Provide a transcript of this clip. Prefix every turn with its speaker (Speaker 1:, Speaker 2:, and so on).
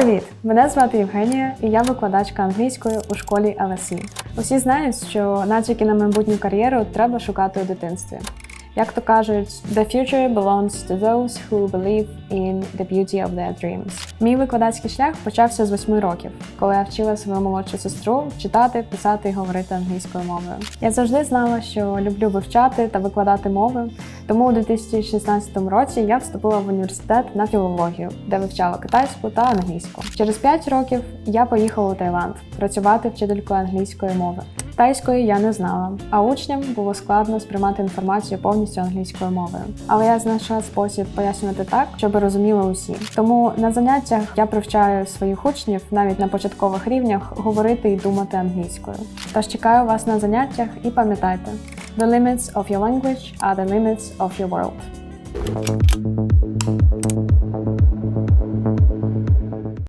Speaker 1: Привіт! Мене звати Євгенія, і я викладачка англійської у школі LSE. Усі знають, що натяки на майбутню кар'єру треба шукати у дитинстві. Як то кажуть, the future belongs to those who believe in the beauty of their dreams. Мій викладацький шлях почався з восьми років, коли я вчила свою молодшу сестру читати, писати і говорити англійською мовою. Я завжди знала, що люблю вивчати та викладати мови, тому у 2016 році я вступила в університет на філологію, де вивчала китайську та англійську. Через 5 років я поїхала у Таїланд працювати вчителькою англійської мови. Тайської я не знала, а учням було складно сприймати інформацію повністю англійською мовою. Але я знайшла спосіб пояснювати так, щоб розуміли усі. Тому на заняттях я привчаю своїх учнів навіть на початкових рівнях говорити і думати англійською. Тож чекаю вас на заняттях і пам'ятайте: the limits of your language are the limits of your world.